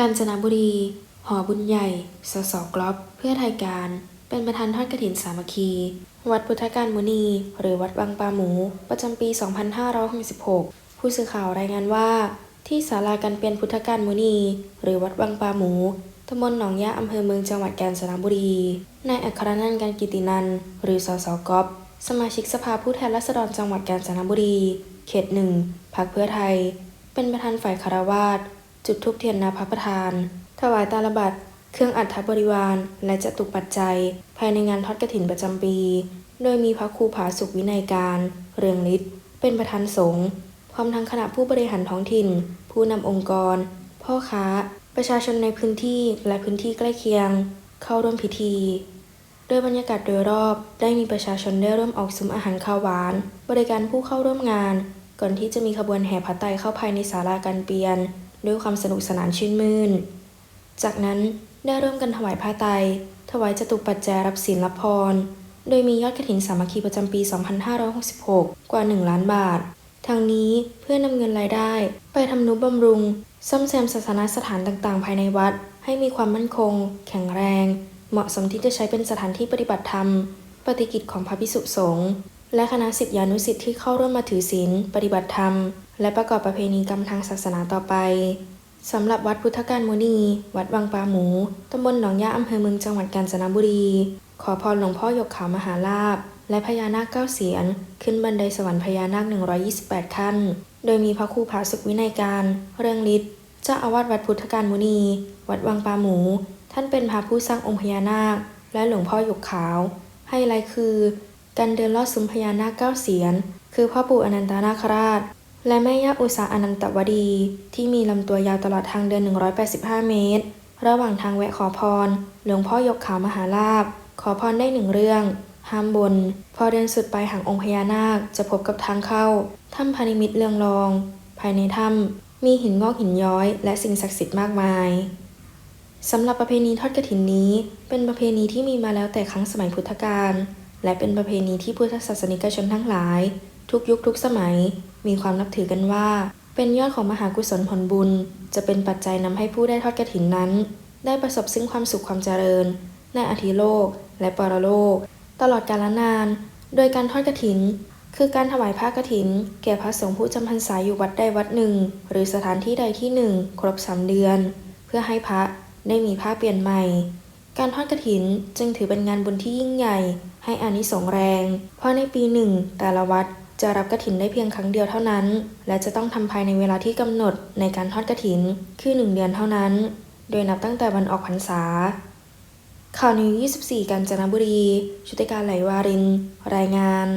กาญจนบุรี หอบุญใหญ่ สสกลอบ เพื่อไทยการ เป็นประธานทอดกฐินสามัคคี วัดพุทธการมุนี หรือวัดบางปลาหมู ประจำปี 2566 ผู้สื่อข่าวรายงานว่า ที่ศาลาการเปลี่ยนพุทธการมุนี หรือวัดบางปลาหมูตำบลหนองยะอำเภอเมืองจังหวัดกาญจนบุรี นายอัครนันท์การกิตินันท์หรือสสกอบสมาชิกสภาผู้แทนราษฎรจังหวัดกาญจนบุรี เขตหนึ่ง พรรคเพื่อไทย เป็นประธานฝ่ายคารวาส จุดทูปเทียนนาพระประธาน ถวายตาลบัตรเครื่องอัฐบริวาร และจตุปัจจัย ภายในงานทอดกฐินประจำปี โดยมีพระครูผาสุขวินัยการ เรืองฤทธิ์เป็นประธานสงฆ์พร้อมทั้งคณะผู้บริหารท้องถิ่น ผู้นำองค์กร พ่อค้า ประชาชนในพื้นที่และพื้นที่ใกล้เคียง เข้าร่วมพิธี โดยบรรยากาศโดยรอบได้มีประชาชนได้ร่วมออกซุ้มอาหารข้าวหวาน บริการผู้เข้าร่วมงาน ก่อนที่จะมีขบวนแห่พระไตรเข้าภายในศาลาการเปลี่ยน ด้วยความสนุกสนานชื่นมื่น จากนั้นได้ร่วมกันถวายผ้าไตรถวายจตุปัจจัยรับศีลรับพร โดยมียอดกฐินสามัคคีประจำปี 2566 กว่า 1 ล้านบาท ทางนี้เพื่อนำเงินรายได้ ไปทำนุบำรุง ซ่อมแซมศาสนสถานต่างๆ ภายในวัด ให้มีความมั่นคง แข็งแรง เหมาะสมที่จะใช้เป็นสถานที่ปฏิบัติธรรม ปฏิกิจของพระภิกษุสงฆ์และคณะศิษยานุศิษย์ที่เข้าร่วมมาถือศีลปฏิบัติธรรม และประกอบประเพณีกรรมทางศาสนาต่อไปสำหรับวัดพุทธการมุนี วัดวังปลาหมู ตำบลหนองยาอำเภอเมืองจังหวัดกาญจนบุรี ขอพรหลวงพ่อหยกขาวมหาลาภและพญานาคเก้าเสียน ขึ้นบันไดสวรรค์พญานาค 128 ขั้น โดยมีพระครูผาสุขวินัยการ เรื่องฤทธิ์เจ้าอาวาสวัดพุทธการมุนี วัดวังปลาหมู ท่านเป็นพระผู้สร้างองค์พญานาค และหลวงพ่อหยกขาวไฮไลคือ การเดินลอดซุ้มพญานาคเก้าเสียน คือพ่อปู่อนันตนาคราช และแม่ย่าอุษาอนันตวดี ที่มีลำตัวยาวตลอดทางเดิน 185 เมตร ระหว่างทางแวะขอพร หลวงพ่อยกขาวมหาลาภขอพรได้หนึ่งเรื่อง ห้ามบน พอเดินสุดไปหางองค์พญานาค จะพบกับทางเข้า ถ้ำพานิมิตรเรืองรอง ภายในถ้ำมีหินงอกหินย้อย และสิ่งศักดิ์สิทธิ์มากมายสำหรับประเพณีทอดกฐินนี้ เป็นประเพณีที่มีมาแล้วแต่ครั้งสมัยพุทธกาลและเป็นประเพณีที่พุทธศาสนิกชนทั้งหลาย ทุกยุคทุกสมัย มีความนับถือกันว่า เป็นยอดของมหากุศลผลบุญ จะเป็นปัจจัยนำให้ผู้ได้ทอดกฐินนั้น ได้ประสบซึ่งความสุขความเจริญ ในอธิโลก และปรโลก ตลอดกาลนาน โดยการทอดกฐิน คือการถวายผ้ากฐิน แก่พระสงฆ์ผู้จำพรรษาอยู่วัดใดวัดหนึ่ง หรือสถานที่ใดที่หนึ่งครบสามเดือน เพื่อให้พระได้มีผ้าเปลี่ยนใหม่ การทอดกฐินจึงถือเป็นงานบุญที่ยิ่งใหญ่ให้อานิสงส์แรง เพราะในปีหนึ่งแต่ละวัด จะรับกระถินได้เพียงครั้งเดียวเท่านั้น และจะต้องทำภายในเวลาที่กำหนดในการทอดกระถินคือหนึ่งเดือนเท่านั้น โดยนับตั้งแต่วันออกพรรษา ข่าวนิว24 กาญจนบุรี ชุติการไหลวาริน รายงาน